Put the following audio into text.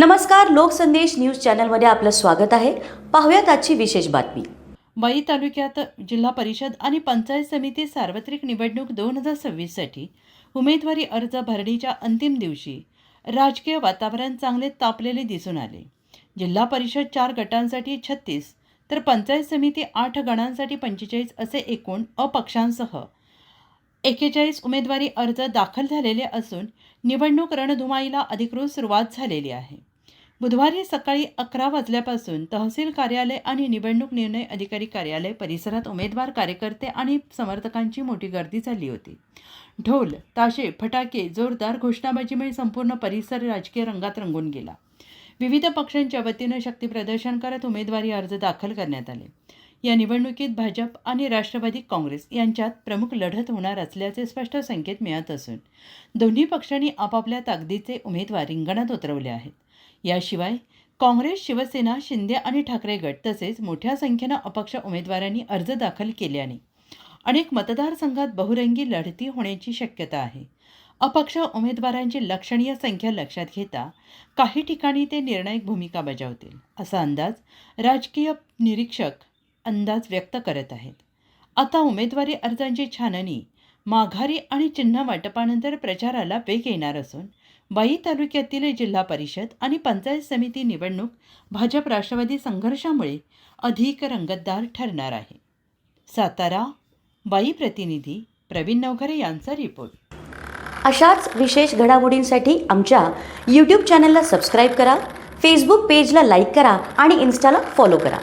नमस्कार लोकसंदेश न्यूज चॅनलमध्ये आपलं स्वागत आहे. पाहूयात आजची विशेष बातमी. वाई तालुक्यात जिल्हा परिषद आणि पंचायत समिती सार्वत्रिक निवडणूक दोन हजार सव्वीससाठी उमेदवारी अर्ज भरणीच्या अंतिम दिवशी राजकीय वातावरण चांगले तापलेले दिसून आले. जिल्हा परिषद चार गटांसाठी छत्तीस तर पंचायत समिती आठ गणांसाठी पंचेचाळीस असे एकूण अपक्षांसह एकेचाळीस उमेदवारी अर्ज दाखल झालेले असून निवडणूक रणधुमाईला अधिकृत सुरुवात झालेली आहे. बुधवारी सकाळी अकरा वाजल्यापासून तहसील कार्यालय आणि निवडणूक निर्णय अधिकारी कार्यालय परिसरात उमेदवार कार्यकर्ते आणि समर्थकांची मोठी गर्दी झाली होती. ढोल ताशे फटाके जोरदार घोषणाबाजीमुळे संपूर्ण परिसर राजकीय रंगात रंगून गेला. विविध पक्षांच्या वतीनं शक्तीप्रदर्शन करत उमेदवारी अर्ज दाखल करण्यात आले. या निवडणुकीत भाजप आणि राष्ट्रवादी काँग्रेस यांच्यात प्रमुख लढत होणार असल्याचे स्पष्ट संकेत मिळत असून दोन्ही पक्षांनी आपापल्या ताकदीचे उमेदवार रिंगणात उतरवले आहेत. याशिवाय काँग्रेस शिवसेना शिंदे आणि ठाकरे गट तसेच मोठ्या संख्येनं अपक्ष उमेदवारांनी अर्ज दाखल केल्याने अनेक मतदारसंघात बहुरंगी लढती होण्याची शक्यता आहे. अपक्ष उमेदवारांची लक्षणीय संख्या लक्षात घेता काही ठिकाणी ते निर्णायक भूमिका बजावतील असा अंदाज राजकीय निरीक्षक अंदाज व्यक्त करत आहेत. आता उमेदवारी अर्जांची छाननी माघारी आणि चिन्ह वाटपानंतर प्रचाराला वेग येणार असून वाई तालुक्यातील जिल्हा परिषद आणि पंचायत समिती निवडणूक भाजप राष्ट्रवादी संघर्षामुळे अधिक रंगतदार ठरणार आहे. सातारा वाई प्रतिनिधी प्रवीण नवघरे यांचा रिपोर्ट अशाच विशेष घडामोडींसाठी आमच्या यूट्यूब चॅनलला सबस्क्राईब करा फेसबुक पेजला लाईक करा आणि इन्स्टाला फॉलो करा.